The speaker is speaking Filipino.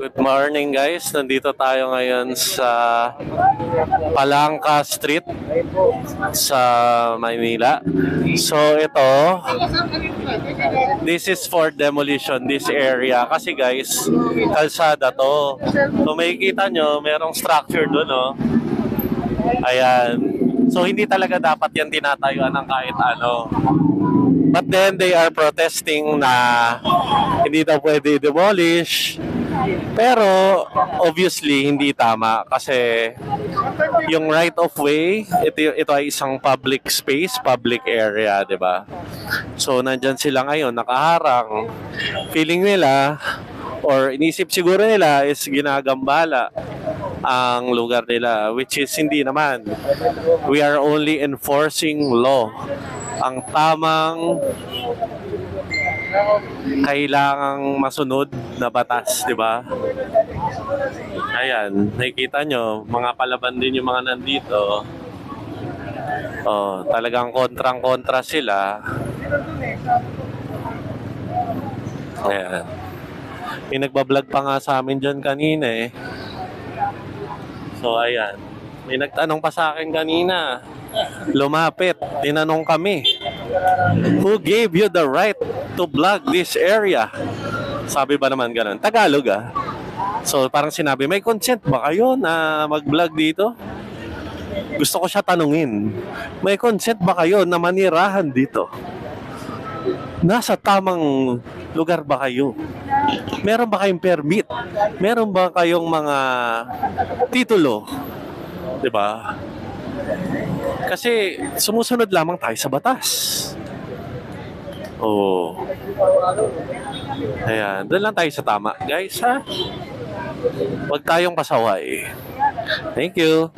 Good morning guys. Nandito tayo ngayon sa Palangka Street sa Maynila. So ito, this is for demolition this area kasi guys, kalsada to. So makikita nyo, merong structure doon, no? Ayan. So hindi talaga dapat yan tinatayuan ng kahit ano. But then they are protesting na hindi daw pwede demolish. Pero obviously hindi tama kasi yung right of way, ito, ito ay isang public space, public area, 'di ba? So nandyan sila ngayon nakaharang. Feeling nila or inisip siguro nila is ginagambala ang lugar nila which is hindi naman. We are only enforcing law. Ang tamang kailangang masunod na batas, di ba? Ayan, nakikita nyo, mga palaban din yung mga nandito. Oh, talagang kontrang-kontra sila. Ayan. May nagbablog pa nga sa amin dyan kanina eh. So, ayan. May nagtanong pa sa akin kanina. Lumapit. Tinanong kami. Who gave you the right to vlog this area? Sabi ba naman ganun? Tagalog ah. So parang sinabi, may consent ba kayo na mag-vlog dito? Gusto ko siya tanungin. May consent ba kayo na manirahan dito? Nasa tamang lugar ba kayo? Meron ba kayong permit? Meron ba kayong mga titulo? 'Di ba? Kasi sumusunod lamang tayo sa batas. Oo. Ayan, doon lang tayo sa tama. Guys, ha? Huwag tayong pasaway. Thank you.